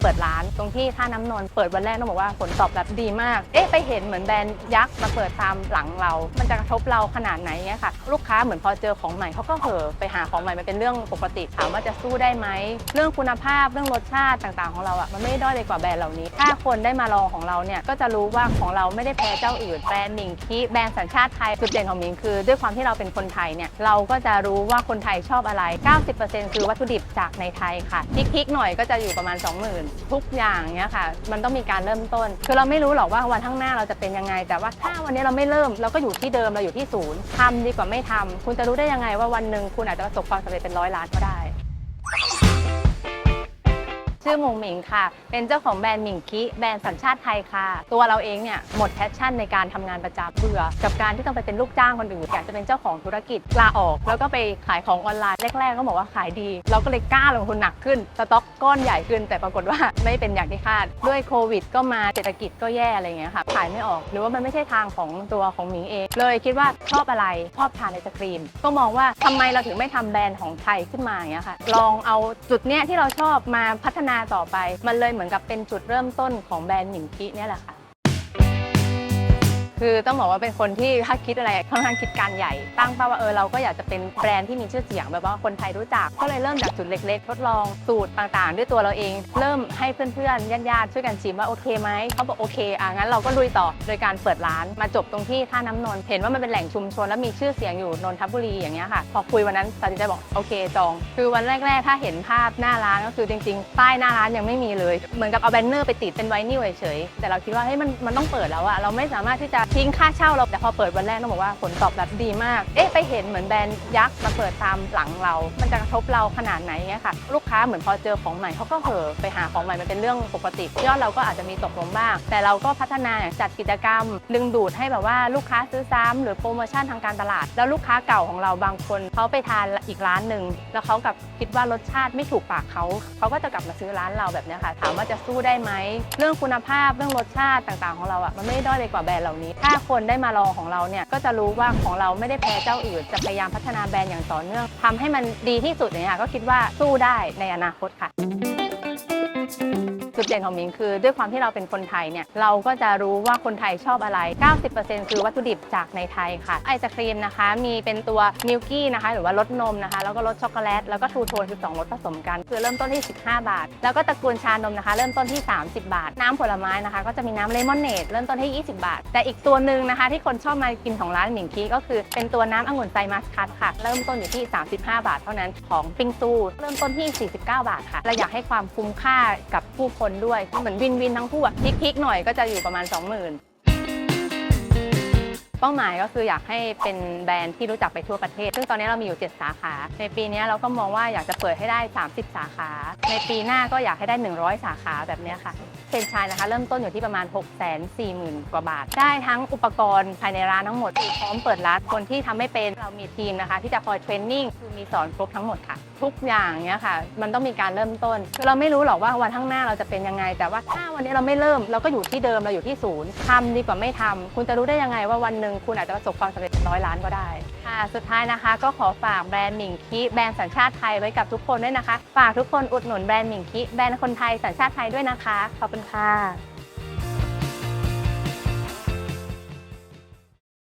เปิดร้าน ตรงที่ท่าน้ำนนท์เปิดวันแรกต้องบอกว่าผลตอบรับดีมาก เอ๊ะไปเห็นเหมือนแบรนด์ยักษ์มาเปิดตามหลังเรา มันจะกระทบเราขนาดไหนเงี้ยค่ะ ลูกค้าเหมือนพอเจอของใหม่เขาก็เห่อไปหาของใหม่มันเป็นเรื่องปกติถามว่าจะสู้ได้ไหมเรื่องคุณภาพเรื่องรสชาติต่างๆ ของเราอะมันไม่ได้ด้อยไปกว่าแบรนด์เหล่านี้ ถ้าคนได้มาลองของเราเนี่ยก็จะรู้ว่าของเราไม่ได้แพ้เจ้าอื่นแบรนด์หมิงคีแบรนด์สัญชาติไทยจุดเด่นของหมิงคือ ด้วยความที่เราเป็นคนไทยเนี่ยเราก็จะรู้ว่าคนไทยชอบอะไร 90%คือวัตถุดิบจากในไทยค่ะพริกๆหน่อยก็จะอยู่ประมาณ 20,000 ทุกอย่างเนี้ยค่ะ มันต้องมีการเริ่มต้น คือเราไม่รู้หรอกว่าวันข้างหน้าเราจะเป็นยังไง แต่ว่าถ้าวันนี้เราไม่เริ่มเราก็อยู่ที่เดิมเราอยู่ที่ศูนย์ทำดีกว่าไม่ทำคุณจะรู้ได้ยังไงว่าวันหนึ่งคุณอาจจะประสบความสำเร็จเป็นร้อยล้านก็ได้ ชื่อหมงหมิงค่ะ เป็นเจ้าของแบรนด์หมิงคิ แบรนด์สัญชาติไทยค่ะ ตัวเราเองเนี่ยหมดแพชชั่นในการทำงานประจำเบื่อ กับการที่ต้องไปเป็นลูกจ้างคนอื่นอยากจะเป็นเจ้าของธุรกิจลาออก แล้วก็ไปขายของออนไลน์แรกๆก็บอกว่าขายดี เราก็เลยกล้าลงทุนหนักขึ้นสต็อกก้อนใหญ่ขึ้น แต่ปรากฏว่าไม่เป็นอย่างที่คาด ด้วยโควิด ก็มาเศรษฐกิจก็แย่อะไรอย่างเงี้ยค่ะขายไม่ออก หรือว่ามันไม่ใช่ทางของตัวของหมิงเอง เลยคิดว่าชอบอะไรชอบทานไอศครีม ก็มองว่าทำไมเราถึงไม่ทำแบรนด์ของไทยขึ้นมาอย่างเงี้ยค่ะลองเอาจุดเนี้ยที่เราชอบมาพัฒนาต่อไป มันเลยเหมือนกับเป็นจุดเริ่มต้นของแบรนด์หมิงคิเนี่ยแหละค่ะ คือต้องบอกว่าเป็นคนที่ถ้าคิดอะไรค่อนข้างคิดการใหญ่ ตั้งเป้าว่าเออเราก็อยากจะเป็นแบรนด์ที่มีชื่อเสียงแบบว่าคนไทยรู้จัก ก็เลยเริ่มจากจุดเล็ก ๆ ทดลองสูตรต่างๆ ด้วยตัวเราเอง เริ่มให้เพื่อนๆญาติๆช่วยกันชิมว่าโอเคไหมเขาบอกโอเคอะงั้นเราก็ลุยต่อโดยการเปิดร้านมาจบตรงที่ท่าน้ำนนท์เห็นว่ามันเป็นแหล่งชุมชนแล้วมีชื่อเสียงอยู่นนทบุรีอย่างเงี้ยค่ะพอคุยวันนั้นตัดสินใจบอกโอเคจอง คือวันแรกๆ ถ้าเห็นภาพหน้าร้านก็คือจริงๆป้ายหน้าร้านยังไม่มีเลย เหมือนกับเอาแบนเนอร์ไปติดเป็นไวนิลเฉยๆแต่เราคิดว่าเฮ้ยมันมันต้องเปิดแล้วอะเราไม่สามารถที่จะทิ้งค่าเช่าเราแต่พอเปิดวันแรกต้องบอกว่าผลตอบรับดีมาก เอ๊ะไปเห็นเหมือนแบรนด์ยักษ์มาเปิดตามหลังเรา มันจะกระทบเราขนาดไหนเงี้ยค่ะ ลูกค้าเหมือนพอเจอของใหม่เขาก็เห่อไปหาของใหม่มันเป็นเรื่องปกติ ยอดเราก็อาจจะมีตกลงบ้าง แต่เราก็พัฒนาอย่างจัดกิจกรรม ดึงดูดให้แบบว่าลูกค้าซื้อซ้ำหรือโปรโมชั่นทางการตลาด แล้วลูกค้าเก่าของเราบางคนเขาไปทานอีกร้านหนึ่งแล้วเขากับคิดว่ารสชาติไม่ถูกปากเขาเขาก็จะกลับมาซื้อร้านเราแบบนี้ค่ะถามว่าจะสู้ได้ไหมเรื่องคุณภาพเรื่องรสชาติต่างๆของเราอะมันไม่ด้ด้อยไปกว่าแบรนด์เหล่านี้ถ้าคนได้มาลองของเราเนี่ยก็จะรู้ว่าของเราไม่ได้แพ้เจ้าอื่น จะพยายามพัฒนาแบรนด์อย่างต่อเนื่องทำให้มันดีที่สุดเนี่ยก็คิดว่าสู้ได้ในอนาคตค่ะ จุดเด่นของมิงคือด้วยความที่เราเป็นคนไทยเนี่ยเราก็จะรู้ว่าคนไทยชอบอะไร 90%คือวัตถุดิบจากในไทยค่ะ ไอศครีมนะคะ มีเป็นตัวมิลกี้นะคะ หรือว่ารสนมนะคะ แล้วก็รสช็อกโกแลต แล้วก็ทูโทนคือ2รสผสมกัน คือเริ่มต้นที่ 15 บาท แล้วก็ตระกูลชานมนะคะ เริ่มต้นที่ 30 บาท น้ำผลไม้นะคะ ก็จะมีน้ำเลมอนเนดเริ่มต้นที่ 20 บาท แต่อีกตัวหนึ่งนะคะ ที่คนชอบมากินของร้านหมิงคีก็คือเป็นตัวน้ำองุ่นไซมัสคัตค่ะ เริ่มต้นอยู่ที่ 35 บาท เท่านั้นของปิงซู เริ่มต้นที่ 49 บาทค่ะเราอยากให้ความคุ้มค่ากับผู้คนด้วย เหมือนวินวินทั้งคู่อะพลิกๆหน่อยก็จะอยู่ประมาณ 20,000 เป้าหมายก็คืออยากให้เป็นแบรนด์ที่รู้จักไปทั่วประเทศ ซึ่งตอนนี้เรามีอยู่ 7 สาขา ในปีนี้เราก็มองว่าอยากจะเปิดให้ได้ 30 สาขา ในปีหน้าก็อยากให้ได้ 100 สาขาแบบนี้ค่ะเฟรนชส์นะคะเริ่มต้นอยู่ที่ประมาณ 6 4 0 0 0 0 กว่าบาท ได้ทั้งอุปกรณ์ภายในร้านทั้งหมดพร้อมเปิดร้านคนที่ทำไม่เป็นเรามีทีมนะคะ ที่จะคอยเทรนนิ่งคือมีสอนครบทั้งหมดค่ะ ทุกอย่างเนี้ยค่ะ มันต้องมีการเริ่มต้นคือเราไม่รู้หรอกว่าวันข้างหน้าเราจะเป็นยังไง แต่ว่าถ้าวันนี้เราไม่เริ่มเราก็อยู่ที่เดิมเราอยู่ที่ศูนย์ทำดีกว่าไม่ทำคุณจะรู้ได้ยังไงว่าวันหนึ่งคุณอาจจะประสบความสำเร็จร้อยล้านก็ได้ค่ะสุดท้ายนะคะ ก็ขอฝากแบรนด์หมิงคิแบรนด์สัญชาติไทยไว้กับทุกคนด้วยนะคะ ฝากทุกคนอุดหนุนแบรนด์หมิงคิแบรนด์คนไทยสัญชาติไทยด้วยนะคะ ขอบคุณค่ะ